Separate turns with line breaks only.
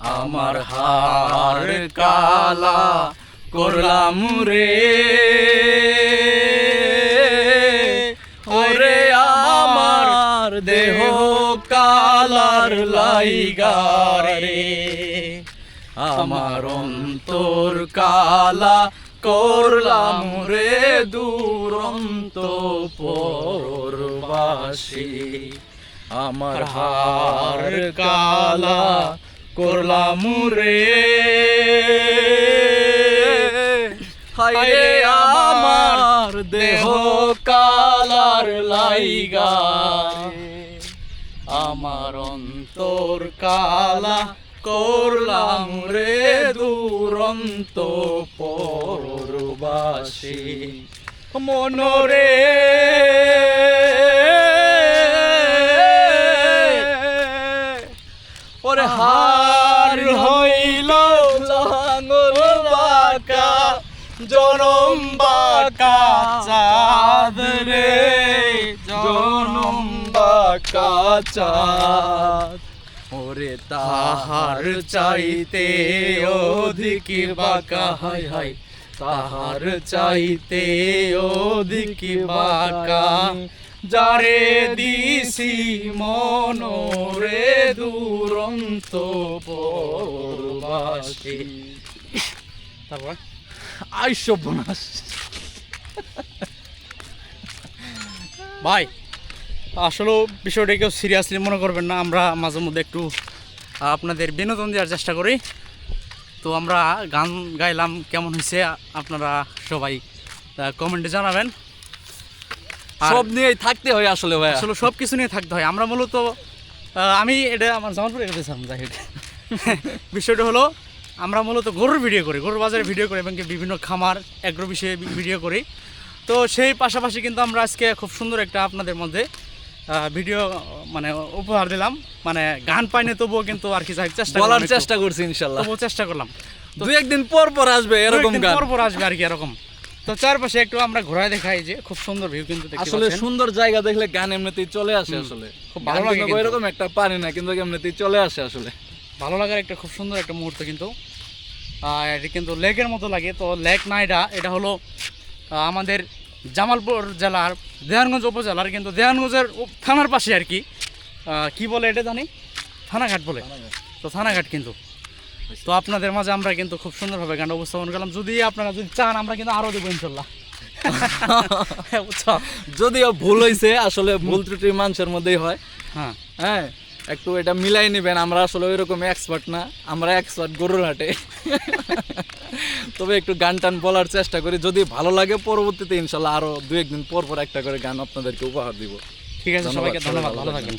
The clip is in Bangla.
আমার হার কালা করলাম রে। ওরে আমার দেহ কালার লাইগারে আমার অন্তর কালা করলাম রে দুরন্ত পরবাসী। আমার হার কালা করলাম রে হায় আমার দেহ কালার লাইগা। আমার অন্তর কালা করলাম রে দুরন্ত পরবাসী। মনরে হার হইল লাঙল বাঁকা, জনম বাঁকা, চাঁদ রে, জনম বাঁকা, চাঁদ। ওরে তাহার চাইতে অধিক বাঁকা হাই হাই তাহার চাইতে অধিক বাঁকা যারে দিছি মনোরে দুরন্ত পরবাসী। তারপর? আইস বোনাস ভাই আসলে বিষয়টা কেউ সিরিয়াসলি মনে করবেন না আমরা মাঝে মধ্যে একটু আপনাদের বিনোদন দেওয়ার চেষ্টা করি। তো আমরা গান গাইলাম কেমন হয়েছে আপনারা সবাই কমেন্টে জানাবেন।
সব নিয়েই থাকতে হয় আসলে ভাই
আসলে সব কিছু নিয়ে থাকতে হয়। আমরা মূলত আমি এটা আমার জামালপুরে গেছিলাম যাই বিষয়টা হলো আমরা মূলত গরুর ভিডিও করি গরুর বাজারে ভিডিও করি এবং বিভিন্ন খামার এগ্রো বিষয়ে ভিডিও করি। তো সেই পাশাপাশি কিন্তু আমরা আজকে খুব সুন্দর একটা আপনাদের মধ্যে আহ, ভিডিও মানে উপহার দিলাম। মানে গান পাইনি তবুও কিন্তু আর কি চেষ্টা
বলার চেষ্টা করছি ইনশাল্লাহ।
তবুও চেষ্টা করলাম।
দুই একদিন পর পর আসবে এরকম গান।
পর পর আসবে আর কি এরকম। তো চারপাশে একটু আমরা ঘোরায় দেখাই যে খুব সুন্দর ভিউ কিন্তু
আসলে সুন্দর জায়গা দেখলে গান এমনিতেই চলে আসে আসলে।
খুব ভালো লাগে।
এরকম একটা পারি না কিন্তু এমনিতেই চলে আসে আসলে।
ভালো লাগার একটা খুব সুন্দর একটা মুহূর্ত কিন্তু। এটা কিন্তু লেকের মতো লাগে। তো লেক না এটা এটা হলো আমাদের জামালপুর জেলার দেহানগঞ্জ উপজেলার কিন্তু দেহানগঞ্জের উপ- থানার পাশে আর কি। আহ, কি বলে এটা জানি? থানাঘাট বলে। তো থানাঘাট কিন্তু। তো আপনাদের মাঝে আমরা কিন্তু খুব সুন্দরভাবে গানটা উপস্থাপন করলাম। যদি আপনারা যদি চান আমরা কিন্তু আরও দেবো ইনশাল্লাহ।
যদিও ভুল হয়েছে আসলে ভুল ত্রুটি মানুষের মধ্যেই হয়।
হ্যাঁ।
হ্যাঁ একটু এটা মিলাই নেবেন আমরা আসলে ওই রকম এক্সপার্ট না আমরা এক্সপার্ট গরুর হাটে। তবে একটু গান টান বলার চেষ্টা করি যদি ভালো লাগে পরবর্তীতে ইনশাল্লাহ আরও দু একদিন পর পর একটা করে গান আপনাদেরকে উপহার দিব।
ঠিক আছে সবাইকে ধন্যবাদ
ভালো।
থাকবেন।